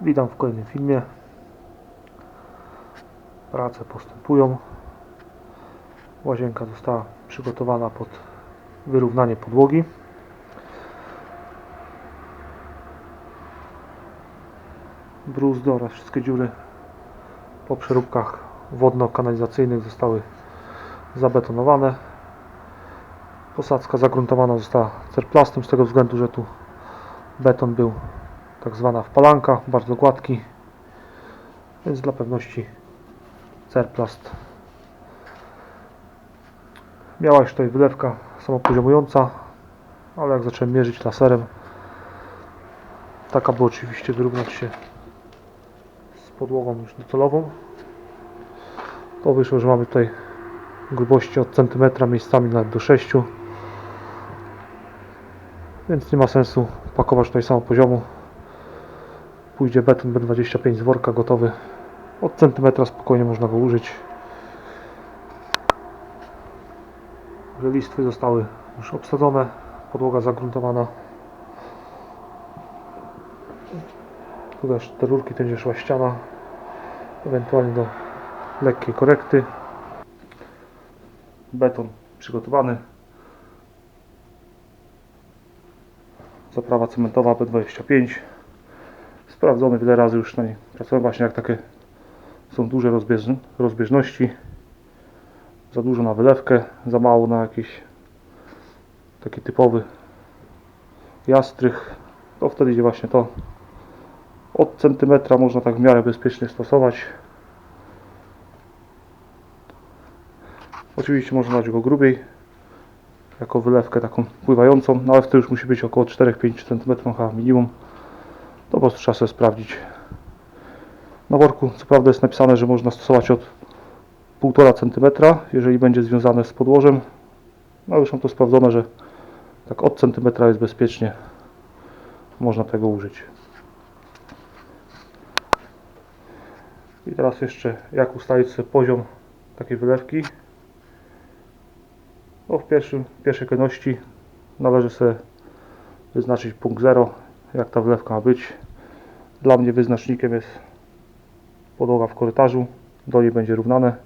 Witam w kolejnym filmie. Prace postępują. Łazienka została przygotowana pod wyrównanie podłogi. Bruzdy oraz wszystkie dziury po przeróbkach wodno-kanalizacyjnych zostały zabetonowane. Posadzka zagruntowana została cerplastem z tego względu, że tu beton był tak zwana wpalanka, bardzo gładki, więc dla pewności cerplast. Miała już tutaj wylewka samopoziomująca, ale jak zacząłem mierzyć laserem, taka by oczywiście wyrównać się z podłogą już docelową. To wyszło, że mamy tutaj grubości od centymetra, miejscami nawet do 6 więc nie ma sensu pakować tutaj samo poziomu pójdzie beton B25 z worka gotowy. Od centymetra spokojnie można go użyć. Że listwy zostały już obsadzone podłoga zagruntowana. Tu też te rurki będzie szła ściana. Ewentualnie do lekkiej korekty. Beton przygotowany. Zaprawa cementowa B25 sprawdzony wiele razy już na niej pracowałem właśnie jak takie są duże rozbieżn- rozbieżności za dużo na wylewkę za mało na jakiś taki typowy jastrych to wtedy idzie właśnie to. Od centymetra można tak w miarę bezpiecznie stosować. Oczywiście można dać go grubiej jako wylewkę taką pływającą, no ale wtedy już musi być około 4-5 cm minimum. To po prostu trzeba sobie sprawdzić. Na worku co prawda jest napisane, że można stosować od 1,5 cm, jeżeli będzie związane z podłożem. No już mam to sprawdzone, że tak od centymetra jest bezpiecznie. Można tego użyć. I teraz jeszcze jak ustalić sobie poziom takiej wylewki. No w pierwszym, pierwszej kolejności należy sobie wyznaczyć punkt 0, jak ta wlewka ma być. Dla mnie wyznacznikiem jest podłoga w korytarzu, do niej będzie równane.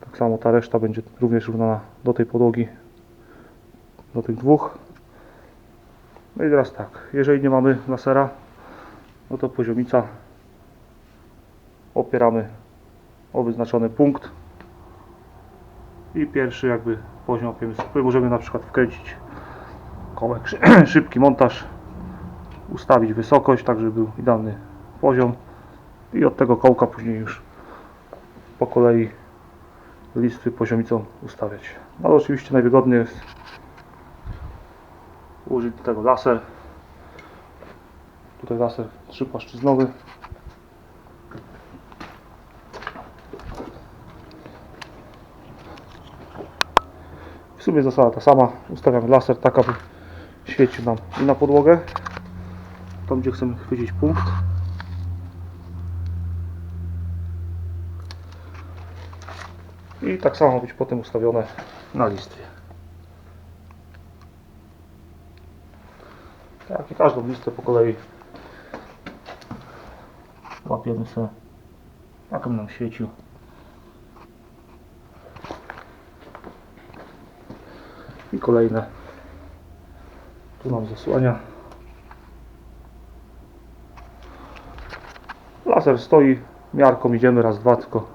Tak samo ta reszta będzie również równana do tej podłogi, do tych dwóch. No i teraz tak, jeżeli nie mamy lasera, no to poziomica opieramy o wyznaczony punkt i pierwszy jakby poziom. Możemy na przykład wkręcić kołek, szy- szybki montaż, ustawić wysokość, tak żeby był idealny poziom i od tego kołka później już po kolei listwy poziomicą ustawiać. No ale oczywiście najwygodniej jest użyć do tego laser. Tutaj laser trzypłaszczyznowy. W sumie zasada ta sama. Ustawiamy laser tak, aby świecił nam i na podłogę. Tam, gdzie chcemy chwycić punkt. I tak samo być potem ustawione na listwie. Tak, i każdą listę po kolei łapiemy sobie, jak on nam świecił. i kolejne tu nam zasłania laser stoi miarką idziemy raz, dwa tylko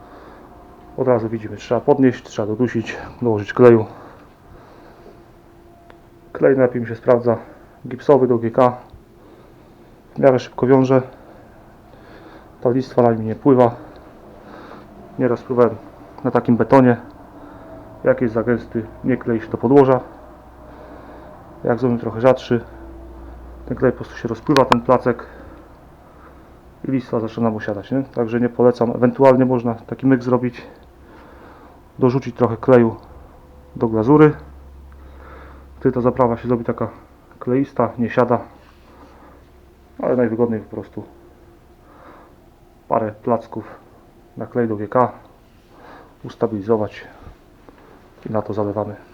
od razu widzimy, trzeba podnieść, trzeba dodusić, dołożyć kleju. Klej najlepiej mi się sprawdza gipsowy do GK w miarę szybko wiąże. Ta listwa na nim nie pływa. Nieraz próbowałem na takim betonie. Jak jest za gęsty, nie klei się do podłoża. Jak zrobimy trochę rzadszy, ten klej po prostu się rozpływa, ten placek i listwa zaczyna osiadać. Nie? Także nie polecam. Ewentualnie można taki myk zrobić, dorzucić trochę kleju do glazury. Wtedy ta zaprawa się zrobi taka kleista, nie siada. Ale najwygodniej po prostu parę placków na klej do GK ustabilizować i na to zalewamy.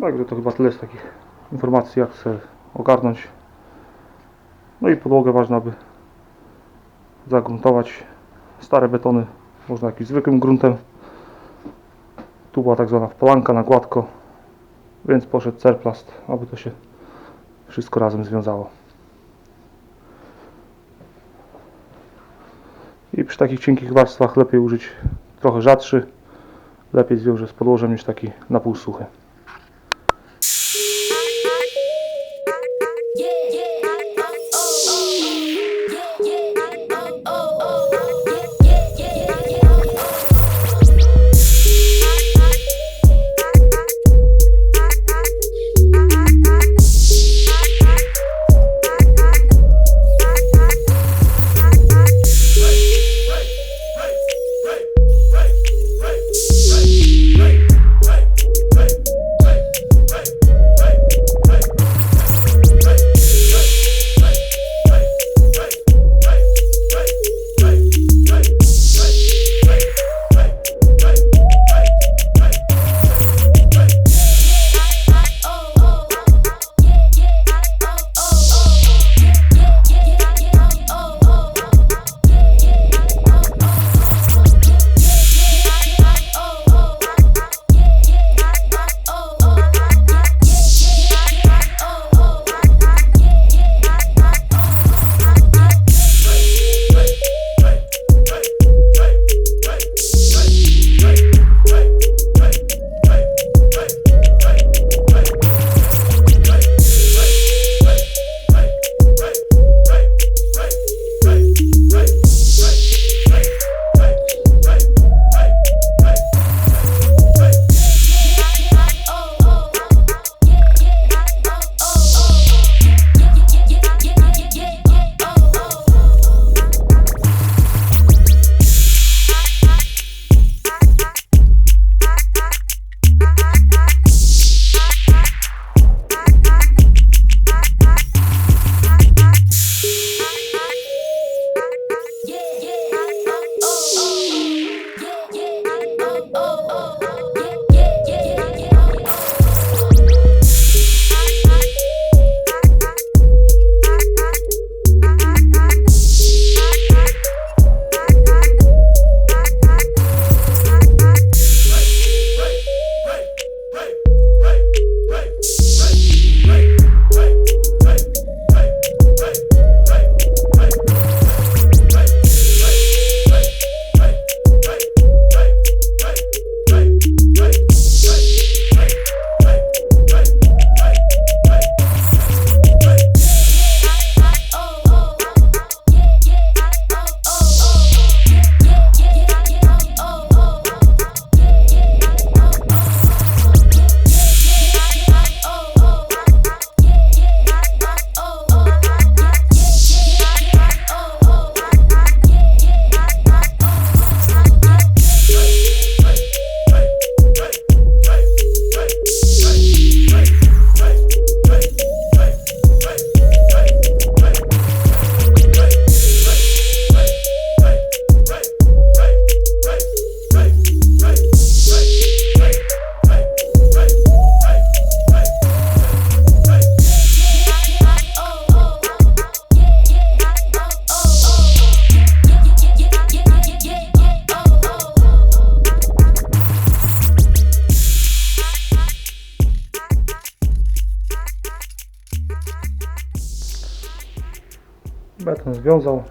Także to chyba tyle z takich informacji, jak chcę ogarnąć. No i podłogę ważne, aby zagruntować. Stare betony można jakimś zwykłym gruntem. Tu była tak zwana wpalanka na gładko, więc poszedł cerplast, aby to się wszystko razem związało. I przy takich cienkich warstwach lepiej użyć trochę rzadszy. Lepiej zwiąże z podłożem niż taki na pół suchy.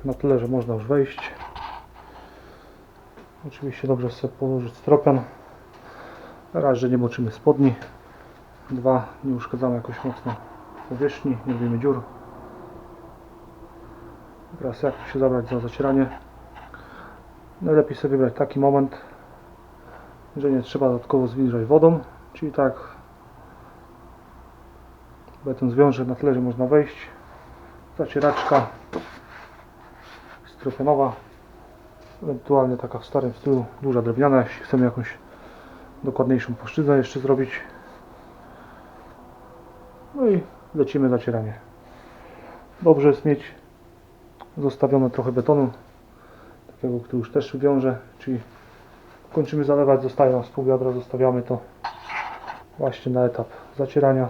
Na tyle, że można już wejść. Oczywiście dobrze sobie położyć stropian. Raz, że nie moczymy spodni. Dwa, nie uszkadzamy jakoś mocno powierzchni, nie robimy dziur. Teraz jak się zabrać za zacieranie? Najlepiej sobie wybrać taki moment, że nie trzeba dodatkowo zwilżać wodą, czyli tak beton zwiąże na tyle, że można wejść. Zacieraczka stropianowa, ewentualnie taka w starym stylu, duża drewniana, jeśli chcemy jakąś dokładniejszą płaszczyznę jeszcze zrobić. No i lecimy zacieranie. Dobrze jest mieć zostawione trochę betonu, takiego, który już też wiąże, czyli kończymy zalewać, zostaje nam z pół wiadra, zostawiamy to właśnie na etap zacierania.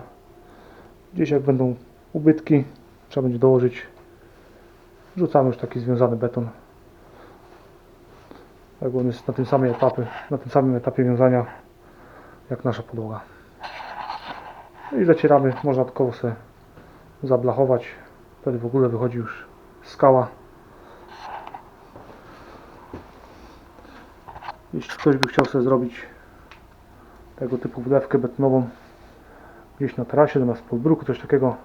Gdzieś jak będą ubytki, trzeba będzie dołożyć. Rzucamy już taki związany beton. Tak, on jest na tym samym etapie, na tym samym etapie wiązania jak nasza podłoga. No i zacieramy, można tylko sobie zablachować. Wtedy w ogóle wychodzi już skała. Jeśli ktoś by chciał sobie zrobić tego typu wlewkę betonową gdzieś na tarasie, zamiast podbruku, coś takiego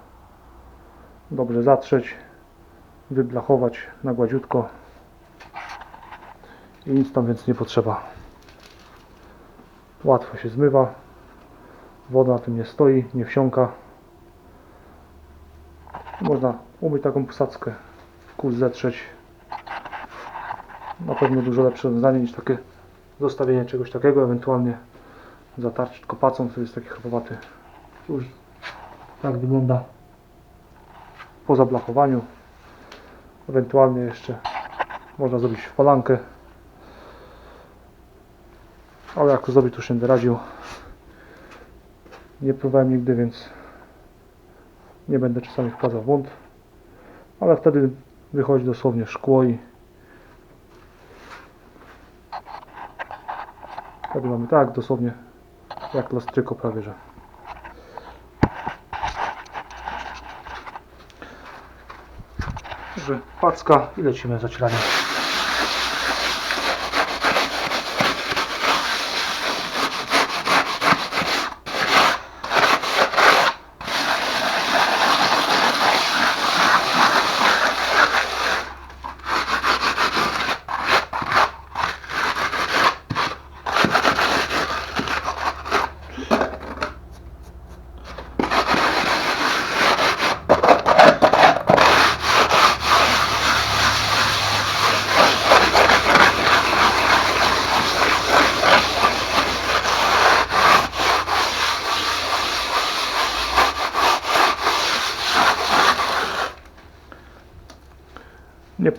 dobrze zatrzeć, wyblachować na gładziutko i nic tam więcej nie potrzeba. Łatwo się zmywa, woda na tym nie stoi, nie wsiąka. Można umyć taką posadzkę, w kół zetrzeć. Na pewno dużo lepsze rozwiązanie niż takie zostawienie czegoś takiego, ewentualnie zatarcie tylko pacą, jest taki chropowaty. Już tak wygląda po zablachowaniu. Ewentualnie jeszcze można zrobić falankę. Ale jak to zrobić, to nie będę radził. Nie próbowałem nigdy, więc nie będę czasami wprowadzał w błąd. Ale wtedy wychodzi dosłownie szkło i wtedy mamy tak dosłownie jak lastryko prawie, że. Packa i lecimy zacieranie.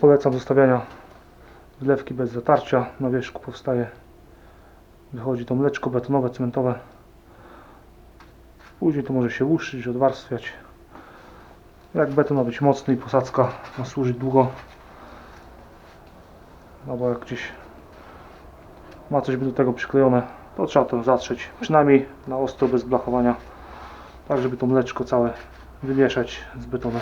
Polecam zostawiania wlewki bez zatarcia. Na wierzchu powstaje, wychodzi to mleczko betonowe, cementowe. Później to może się łuszczyć, odwarstwiać. Jak beton ma być mocny i posadzka ma służyć długo. Albo jak gdzieś ma coś do tego przyklejone, to trzeba to zatrzeć. Przynajmniej na ostro, bez blachowania. Tak, żeby to mleczko całe wymieszać z betonem.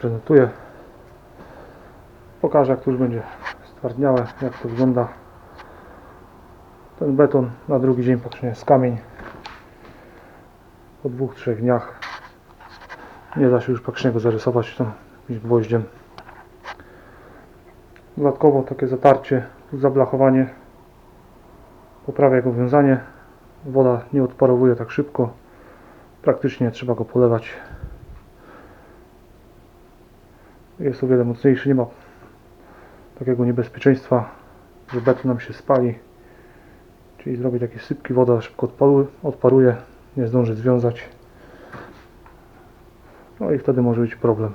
Prezentuje. Pokażę jak to już będzie stwardniałe, jak to wygląda. Ten beton na drugi dzień patrzę jest kamień. Po dwóch, trzech dniach nie da się już praktycznie zarysować tam jakimś gwoździem. Dodatkowo takie zatarcie, zablachowanie poprawia jego wiązanie. Woda nie odparowuje tak szybko. Praktycznie nie trzeba go polewać. Jest o wiele mocniejszy, nie ma takiego niebezpieczeństwa, że beton nam się spali. Czyli zrobi takie sypki, woda szybko odparuje, odparuje nie zdąży związać. No i wtedy może być problem.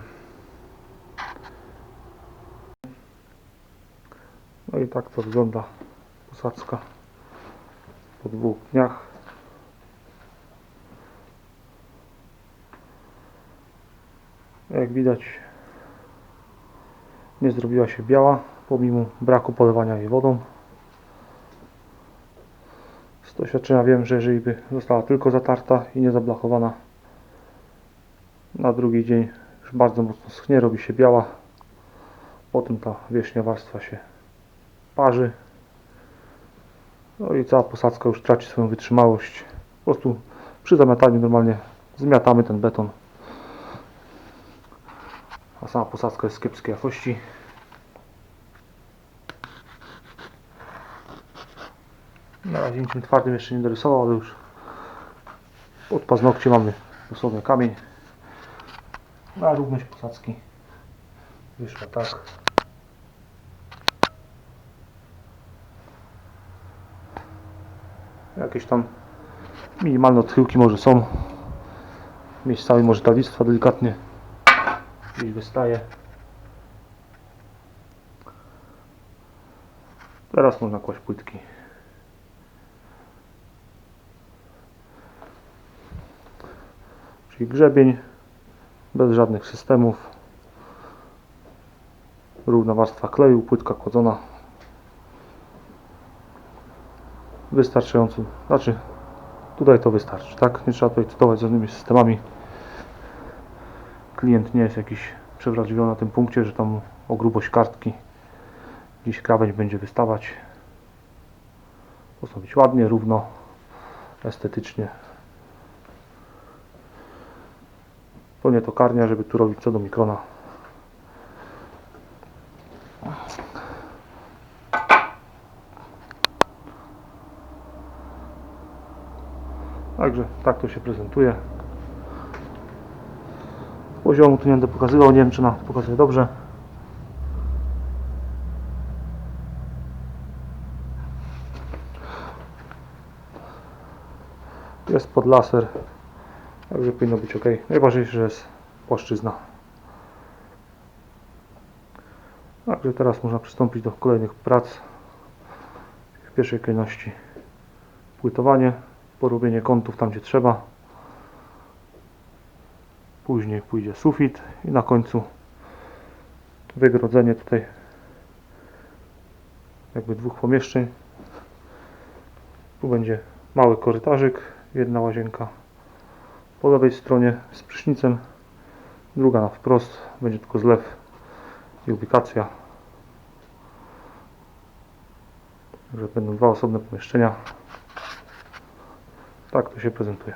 No i tak to wygląda posadzka po dwóch dniach. Jak widać nie zrobiła się biała pomimo braku polewania jej wodą. Z doświadczenia wiem, że jeżeli by została tylko zatarta i nie zablachowana na drugi dzień już bardzo mocno schnie, robi się biała. Potem ta wierzchnia warstwa się parzy. No i cała posadzka już traci swoją wytrzymałość. Po prostu przy zamiataniu normalnie zmiatamy ten beton. A sama posadzka jest kiepskiej jakości. Na razie niczym twardym jeszcze nie dorysował, ale już pod paznokcie mamy dosłownie kamień. Na równość posadzki wyszła tak. Jakieś tam minimalne odchyłki może są. Miejscami może ta listwa delikatnie gdzieś wystaje. Teraz można kłaść płytki. Czyli grzebień bez żadnych systemów. Równa warstwa kleju, płytka kładzona. Wystarczająco, znaczy tutaj to wystarczy, tak? Nie trzeba tutaj cytować z żadnymi systemami. Klient nie jest jakiś przewrażliwiony na tym punkcie, że tam o grubość kartki gdzieś krawędź będzie wystawać. Postawić ładnie, równo, estetycznie. To nie to karnia, żeby tu robić co do mikrona. Także tak to się prezentuje. Poziomu tu nie będę pokazywał, nie wiem czy na pokazuje dobrze. Jest pod laser, także powinno być ok. Najważniejsze, że jest płaszczyzna. Także teraz można przystąpić do kolejnych prac. W pierwszej kolejności płytowanie, porobienie kątów tam gdzie trzeba. Później pójdzie sufit i na końcu wygrodzenie tutaj jakby dwóch pomieszczeń. Tu będzie mały korytarzyk, jedna łazienka po lewej stronie z prysznicem, druga na wprost, będzie tylko zlew i ubikacja. Także będą dwa osobne pomieszczenia. Tak to się prezentuje.